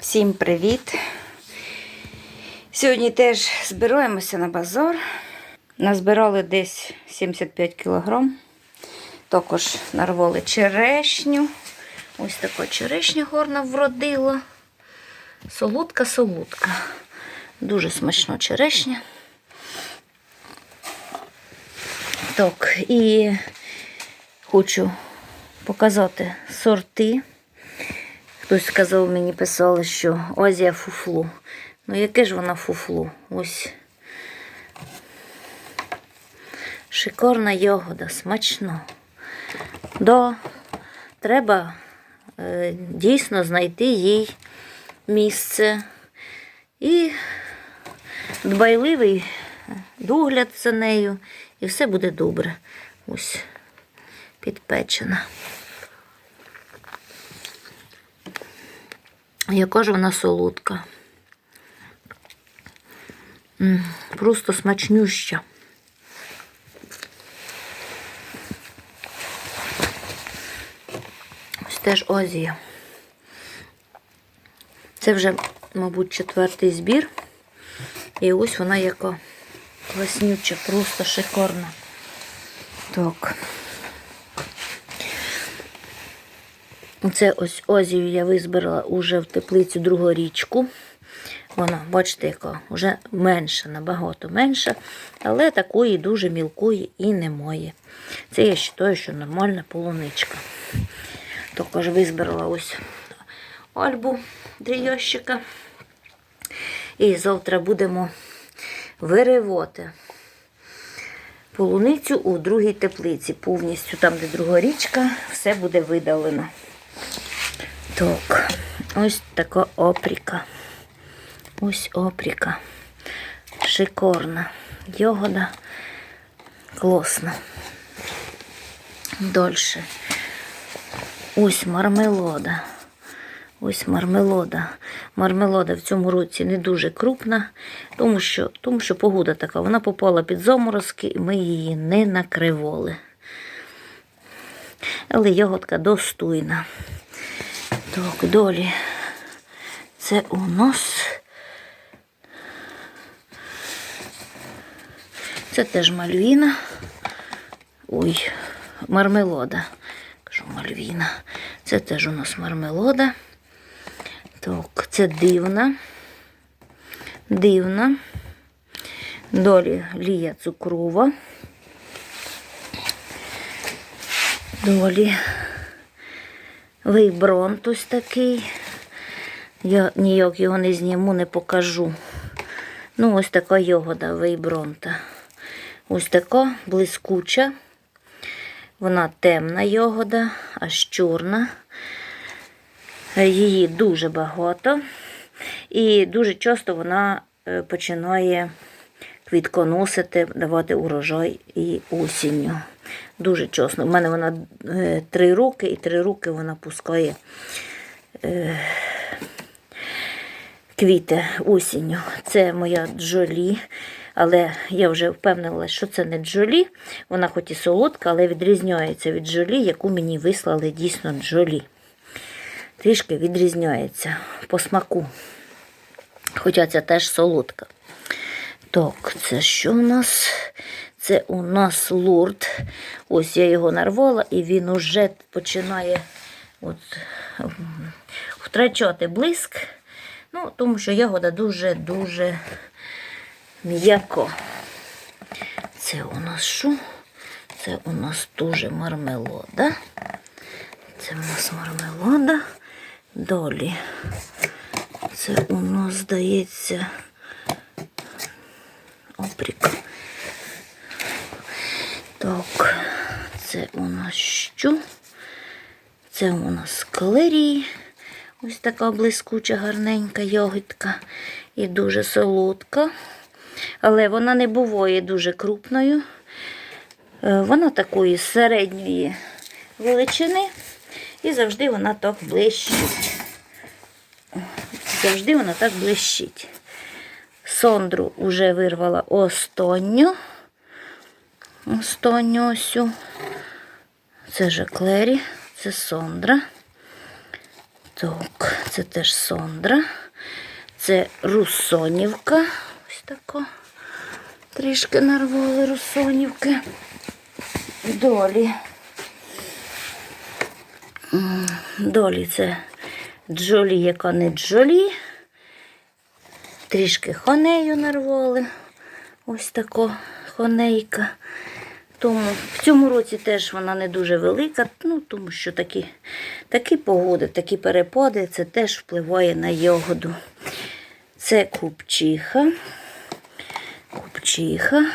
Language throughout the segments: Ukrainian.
Всім привіт! Сьогодні теж збираємося на базар. Назбирали десь 75 кг. Також нарвали черешню. Ось така черешня горна вродила. Солодка-солодка. Дуже смачна черешня. Так, і хочу показати сорти. Хтось сказав, мені писали, що Азія фуфлу. Ну, яке ж вона фуфлу? Ось. Шикарна ягода, смачно. Да, треба е, дійсно знайти їй місце. І дбайливий догляд за нею, і все буде добре. Ось підпечена. Яка ж вона солодка. Просто смачнюща. Ось теж Азія. Це вже, мабуть, четвертий збір. І ось вона яка класнюча, просто шикарна. Так. Це ось озію я визбирала уже в теплицю другу річку. Вона, бачите, яка вже менша, набагато менша, але такої дуже мілкої і немає. Це я вважаю, що нормальна полуничка. Також визбирала ось альбу для ящика. І завтра будемо виривати полуницю у другій теплиці. Повністю там, де друга річка, все буде видалено. Так, ось така опріка. Ось опріка. Шикарна. Ягода класна. Дольше. Ось мармелода. Ось мармелода. Мармелода в цьому році не дуже крупна, тому що, тому що погода така. Вона попала під заморозки, і ми її не накривали. Але ягодка достойна. Так, долі. Це у нас. Це теж мальвіна. Ой, мармелода. Кажу, мальвіна. Це теж у нас мармелода. Так, це дивна. Дивна. Долі лія цукрова. Долі вейбронт ось такий. Я ніяк його не зніму, не покажу. Ну, ось така йогода вейбронта. Ось така блискуча. Вона темна йогода, аж чорна. Її дуже багато. І дуже часто вона е, починає квітконосити, давати урожай і осінню. Дуже часто. У мене вона е, три роки, і три роки вона пускає е, квіти осінню. Це моя джолі. Але я вже впевнила, що це не джолі. Вона хоч і солодка, але відрізняється від джолі, яку мені вислали дійсно джолі. Трішки відрізняється по смаку. Хоча це теж солодка. Так, це що у нас? Це у нас лурд. Ось я його нарвала, і він уже починає от, втрачати блиск. Ну, тому що ягода дуже-дуже м'яко. Це у нас що? Це у нас дуже мармелода. Це у нас мармелода. Долі. Це у нас, здається, опрік. Так, це у нас що? Це у нас калерії. Ось така блискуча, гарненька ягодка і дуже солодка. Але вона не буває дуже крупною. Е, Вона такої середньої величини. І завжди вона так блищить. Завжди вона так блищить. Сондру вже вирвала останню. Останню осю. Це же Клері, це Сондра. Так, це теж Сондра. Це Русонівка. Ось тако. Трішки нарвали Русонівки. Долі. Долі це Джолі, яка не Джолі. Трішки хонею нарвали. Ось тако хонейка. Тому в цьому році теж вона не дуже велика, ну, тому що такі, такі погоди, такі перепади, це теж впливає на ягоду. Це купчиха. Купчиха.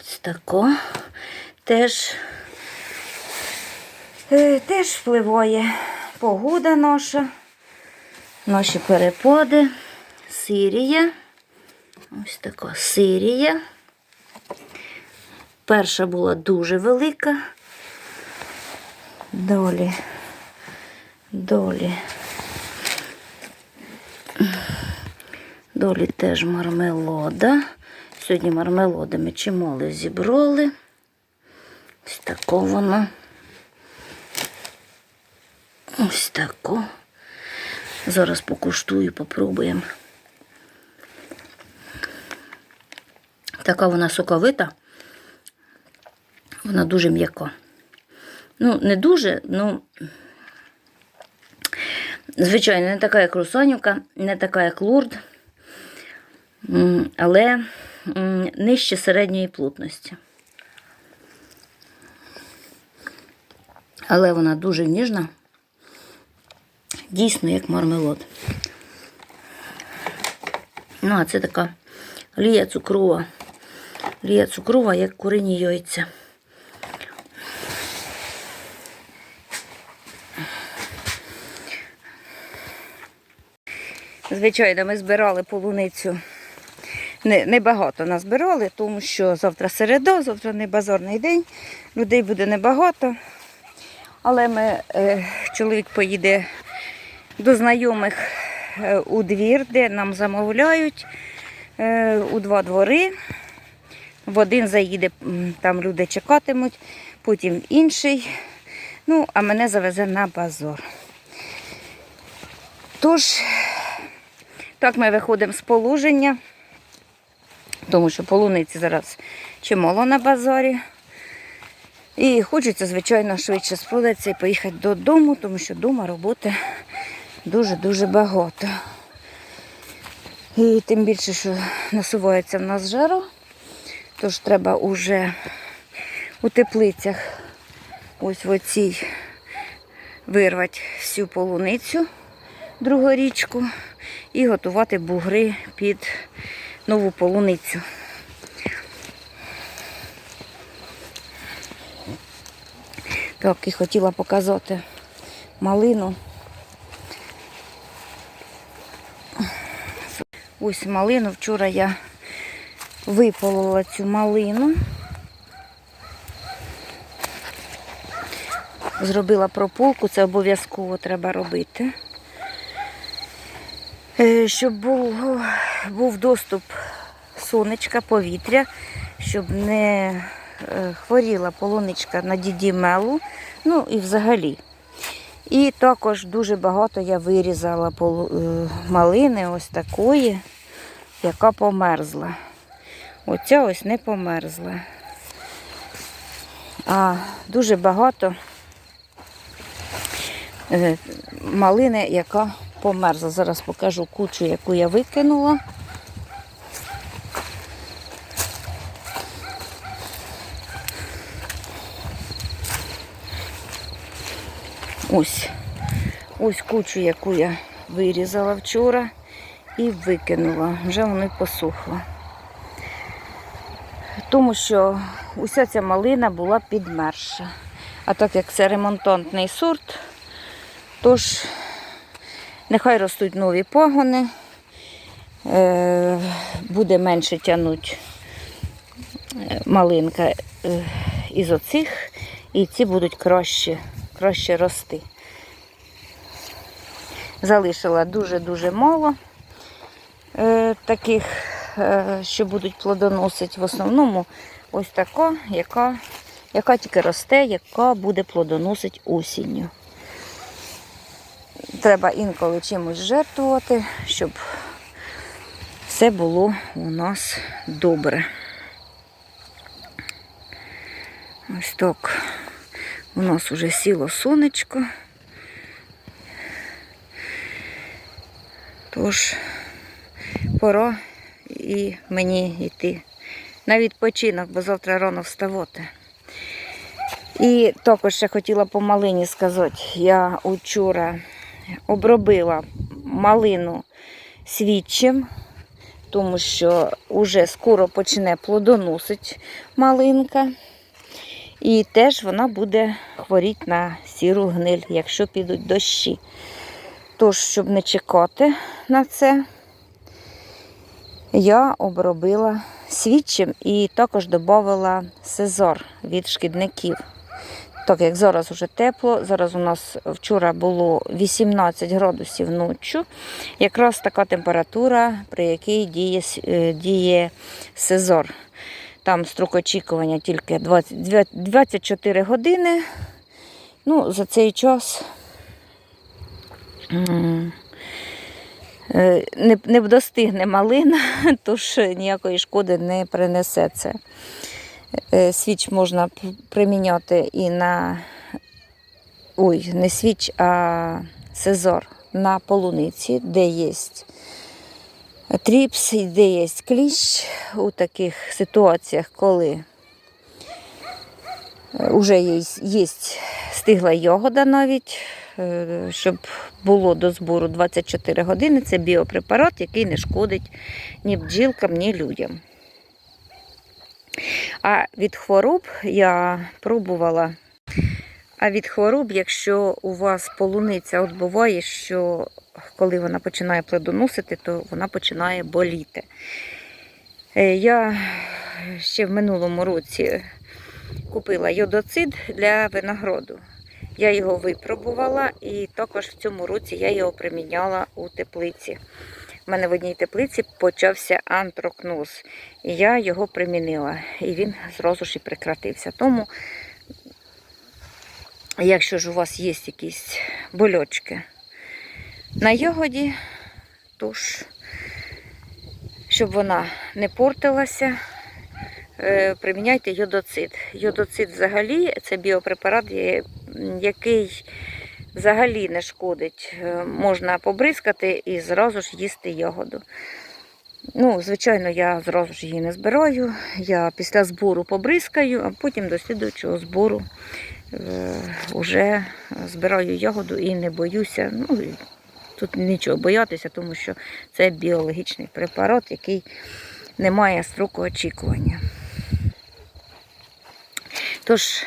Ось тако. Теж, е, теж впливає погода наша, наші перепади. Сирія. Ось така Сирія. Перша була дуже велика. Долі. Долі. Долі теж мармелода. Сьогодні мармелоди ми чимали зібрали. Ось тако воно. Ось тако. Зараз покуштую, попробуємо. Така вона соковита. Вона дуже м'яка. Ну, не дуже, ну, звичайно, не така, як Русанівка, не така, як Лурд, але нижче середньої плотності. Але вона дуже ніжна, дійсно як мармелад. Ну, а це така лія цукрова. Лія цукрова, як курині яйця. Звичайно, ми збирали полуницю. Не, небагато назбирали, тому що завтра середа, завтра не базарний день, людей буде небагато. Але ми, е, чоловік поїде до знайомих е, у двір, де нам замовляють е, у два двори. В один заїде, там люди чекатимуть, потім інший. Ну, а мене завезе на базар. Тож, так ми виходимо з положення, тому що полуниці зараз чимало на базарі. І хочеться, звичайно, швидше спродатися і поїхати додому, тому що вдома роботи дуже-дуже багато. І тим більше, що насувається в нас жара, тож треба уже у теплицях ось в оцій вирвати всю полуницю другорічку і готувати бугри під нову полуницю. Так, і хотіла показати малину. Ось малину. Вчора я виполола цю малину. Зробила прополку, це обов'язково треба робити. Е, Щоб був, був доступ сонечка, повітря, щоб не е, хворіла полуничка на діді мелу, ну і взагалі. І також дуже багато я вирізала е, малини ось такої, яка померзла. Оця ось не померзла. А дуже багато е, малини, яка померзла. Зараз покажу кучу, яку я викинула. Ось. Ось кучу, яку я вирізала вчора і викинула. Вже воно й посохло. Тому що уся ця малина була підмерша. А так як це ремонтантний сорт, тож нехай ростуть нові пагони, е, буде менше тягнути е, малинка е, із оцих, і ці будуть краще, краще рости. Залишила дуже-дуже мало таких, що будуть плодоносити. В основному ось така, яка, яка тільки росте, яка буде плодоносити осінню. Треба інколи чимось жертвувати, щоб все було у нас добре. Ось так. У нас уже сіло сонечко. Тож пора і мені йти на відпочинок, бо завтра рано вставати. І також ще хотіла по малині сказати, я вчора обробила малину свідчим, тому що вже скоро почне плодоносить малинка. І теж вона буде хворіти на сіру гниль, якщо підуть дощі. Тож, щоб не чекати на це, я обробила свідчим і також додала сезор від шкідників. Так як зараз уже тепло, зараз у нас вчора було 18 градусів ночі, якраз така температура, при якій діє, е, діє сезор. Там строк очікування тільки 20, 24 години. Ну, за цей час не, не достигне малина, тож ніякої шкоди не принесе це. Е, Свіч можна приміняти і на ой, не свіч, а сезор на полуниці, де є тріпс, і де є кліщ у таких ситуаціях, коли вже є, є стигла ягода навіть, е, щоб було до збору 24 години. Це біопрепарат, який не шкодить ні бджілкам, ні людям. А від хвороб я пробувала. А від хвороб, якщо у вас полуниця от буває, що коли вона починає плодоносити, то вона починає боліти. Е, Я ще в минулому році купила йодоцид для винограду. Я його випробувала і також в цьому році я його приміняла у теплиці. У мене в одній теплиці почався антрокноз, і я його примінила, і він зразу ж і прекратився. Тому, якщо ж у вас є якісь больочки на ягоді, то ж, щоб вона не портилася, е, приміняйте йодоцид. Йодоцид взагалі це біопрепарат, який взагалі не шкодить. Е, Можна побризкати і зразу ж їсти ягоду. Ну, звичайно, я зразу ж її не збираю. Я після збору побризкаю, а потім до слідуючого збору е, вже збираю ягоду і не боюся. Ну, тут нічого боятися, тому що це біологічний препарат, який не має строку очікування. Тож,